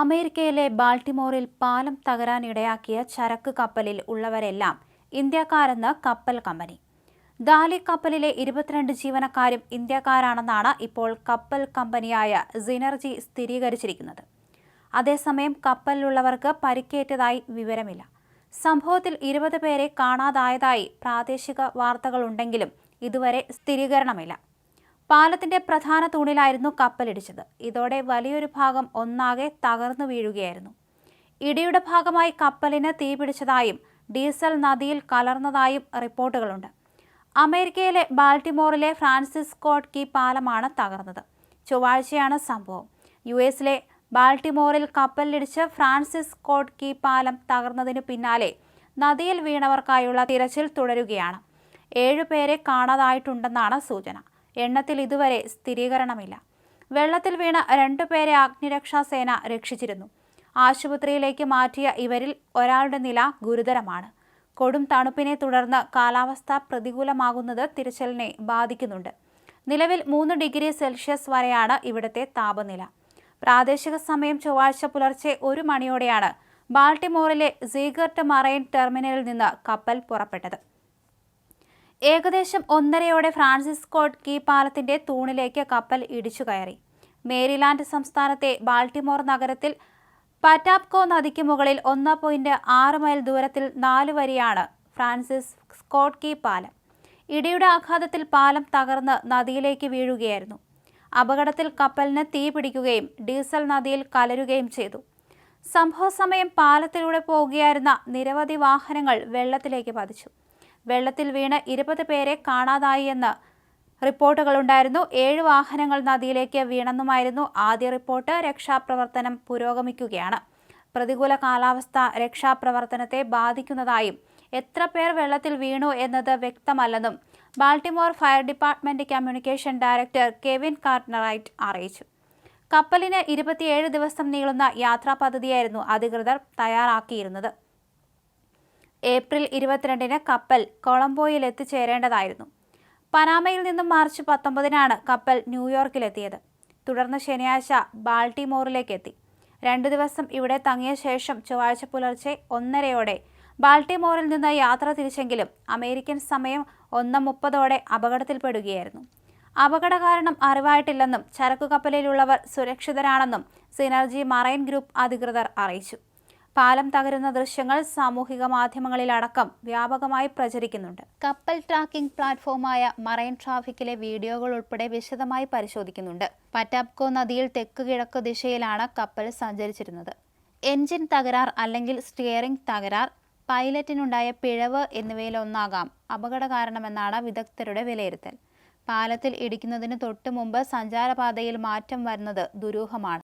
അമേരിക്കയിലെ ബാൾട്ടിമോറിൽ പാലം തകരാനിടയാക്കിയ ചരക്ക് കപ്പലിൽ ഉള്ളവരെല്ലാം ഇന്ത്യക്കാരെന്ന് കപ്പൽ കമ്പനി. ദാലി കപ്പലിലെ ഇരുപത്തിരണ്ട് ജീവനക്കാരും ഇന്ത്യക്കാരാണെന്നാണ് ഇപ്പോൾ കപ്പൽ കമ്പനിയായ സിനർജി സ്ഥിരീകരിച്ചിരിക്കുന്നത്. അതേസമയം കപ്പലിലുള്ളവർക്ക് പരിക്കേറ്റതായി വിവരമില്ല. സംഭവത്തിൽ ഇരുപത് പേരെ കാണാതായതായി പ്രാദേശിക വാർത്തകളുണ്ടെങ്കിലും ഇതുവരെ സ്ഥിരീകരണമില്ല. പാലത്തിന്റെ പ്രധാന തൂണിലായിരുന്നു കപ്പലിടിച്ചത്. ഇതോടെ വലിയൊരു ഭാഗം ഒന്നാകെ തകർന്നു വീഴുകയായിരുന്നു. ഇടിയുടെ ഭാഗമായി കപ്പലിന് തീപിടിച്ചതായും ഡീസൽ നദിയിൽ കലർന്നതായും റിപ്പോർട്ടുകളുണ്ട്. അമേരിക്കയിലെ ബാൾട്ടിമോറിലെ ഫ്രാൻസിസ് സ്കോട്ട് കീ പാലമാണ് തകർന്നത്. ചൊവ്വാഴ്ചയാണ് സംഭവം. യു എസിലെ ബാൾട്ടിമോറിൽ കപ്പലിടിച്ച് ഫ്രാൻസിസ് സ്കോട്ട് കീ പാലം തകർന്നതിനു പിന്നാലെ നദിയിൽ വീണവർക്കായുള്ള തിരച്ചിൽ തുടരുകയാണ്. ഏഴുപേരെ കാണാതായിട്ടുണ്ടെന്നാണ് സൂചന. എണ്ണത്തിൽ ഇതുവരെ സ്ഥിരീകരണമില്ല. വെള്ളത്തിൽ വീണ രണ്ടു പേരെ അഗ്നിരക്ഷാ സേന രക്ഷിച്ചിരുന്നു. ആശുപത്രിയിലേക്ക് മാറ്റിയ ഇവരിൽ ഒരാളുടെ നില ഗുരുതരമാണ്. കൊടും തണുപ്പിനെ തുടർന്ന് കാലാവസ്ഥ പ്രതികൂലമാകുന്നത് തിരച്ചിലിനെ ബാധിക്കുന്നുണ്ട്. നിലവിൽ മൂന്ന് ഡിഗ്രി സെൽഷ്യസ് വരെയാണ് ഇവിടുത്തെ താപനില. പ്രാദേശിക സമയം ചൊവ്വാഴ്ച പുലർച്ചെ ഒരു മണിയോടെയാണ് ബാൾട്ടിമോറിലെ സീഗർട്ട് മറൈൻ ടെർമിനലിൽ നിന്ന് കപ്പൽ പുറപ്പെട്ടത്. ഏകദേശം ഒന്നരയോടെ ഫ്രാൻസിസ് സ്കോട്ട് കീ പാലത്തിന്റെ തൂണിലേക്ക് കപ്പൽ ഇടിച്ചു കയറി. മേരിലാൻഡ് സംസ്ഥാനത്തെ ബാൾട്ടിമോർ നഗരത്തിൽ പറ്റാപ്കോ നദിക്ക് മുകളിൽ ഒന്ന് പോയിന്റ് ആറ് മൈൽ ദൂരത്തിൽ നാല് വരിയാണ് ഫ്രാൻസിസ് സ്കോട്ട് കീ പാലം. ഇടിയുടെ ആഘാതത്തിൽ പാലം തകർന്ന് നദിയിലേക്ക് വീഴുകയായിരുന്നു. അപകടത്തിൽ കപ്പലിന് തീ പിടിക്കുകയും ഡീസൽ നദിയിൽ കലരുകയും ചെയ്തു. സംഭവ സമയം പാലത്തിലൂടെ പോകുകയായിരുന്ന നിരവധി വാഹനങ്ങൾ വെള്ളത്തിലേക്ക് പതിച്ചു. വെള്ളത്തിൽ വീണ് ഇരുപത് പേരെ കാണാതായി എന്ന് റിപ്പോർട്ടുകളുണ്ടായിരുന്നു. ഏഴ് വാഹനങ്ങൾ നദിയിലേക്ക് വീണെന്നുമായിരുന്നു ആദ്യ റിപ്പോർട്ട്. രക്ഷാപ്രവർത്തനം പുരോഗമിക്കുകയാണ്. പ്രതികൂല കാലാവസ്ഥ രക്ഷാപ്രവർത്തനത്തെ ബാധിക്കുന്നതായും എത്ര പേർ വെള്ളത്തിൽ വീണു എന്നത് വ്യക്തമല്ലെന്നും Baltimore fire department communication director Kevin Cartwright അറിയിച്ചു. കപ്പലിന് ഇരുപത്തിയേഴ് ദിവസം നീളുന്ന യാത്രാ പദ്ധതിയായിരുന്നു അധികൃതർ തയ്യാറാക്കിയിരുന്നത്. ഏപ്രിൽ ഇരുപത്തിരണ്ടിന് കപ്പൽ കൊളംബോയിൽ എത്തിച്ചേരേണ്ടതായിരുന്നു പനാമയിൽ നിന്നും മാർച്ച് പത്തൊമ്പതിനാണ് കപ്പൽ ന്യൂയോർക്കിലെത്തിയത്. തുടർന്ന് ശനിയാഴ്ച ബാൾട്ടിമോറിലേക്ക് എത്തി രണ്ടു ദിവസം ഇവിടെ തങ്ങിയ ശേഷം ചൊവ്വാഴ്ച പുലർച്ചെ ഒന്നരയോടെ ബാൾട്ടിമോറിൽ നിന്ന് യാത്ര തിരിച്ചെങ്കിലും അമേരിക്കൻ സമയം ഒന്ന് മുപ്പതോടെ അപകടത്തിൽപ്പെടുകയായിരുന്നു. അപകട കാരണം അറിവായിട്ടില്ലെന്നും ചരക്കു കപ്പലിലുള്ളവർ സുരക്ഷിതരാണെന്നും സിനർജി മറൈൻ ഗ്രൂപ്പ് അധികൃതർ അറിയിച്ചു. പാലം തകരുന്ന ദൃശ്യങ്ങൾ സാമൂഹിക മാധ്യമങ്ങളിലടക്കം വ്യാപകമായി പ്രചരിക്കുന്നുണ്ട്. കപ്പൽ ട്രാക്കിംഗ് പ്ലാറ്റ്ഫോമായ മറൈൻ ട്രാഫിക്കിലെ വീഡിയോകൾ ഉൾപ്പെടെ വിശദമായി പരിശോധിക്കുന്നുണ്ട്. പറ്റാപ്കോ നദിയിൽ തെക്ക് കിഴക്ക് ദിശയിലാണ് കപ്പൽ സഞ്ചരിച്ചിരുന്നത്. എൻജിൻ തകരാർ അല്ലെങ്കിൽ സ്റ്റിയറിംഗ് തകരാർ പൈലറ്റിനുണ്ടായ പിഴവ് എന്നിവയിലൊന്നാകാം. അപകട കാരണമെന്നാണ് വിദഗ്ധരുടെ വിലയിരുത്തൽ. പാലത്തിൽ ഇടിക്കുന്നതിന് തൊട്ടുമുമ്പ് സഞ്ചാരപാതയിൽ മാറ്റം വരുന്നത് ദുരൂഹമാണ്.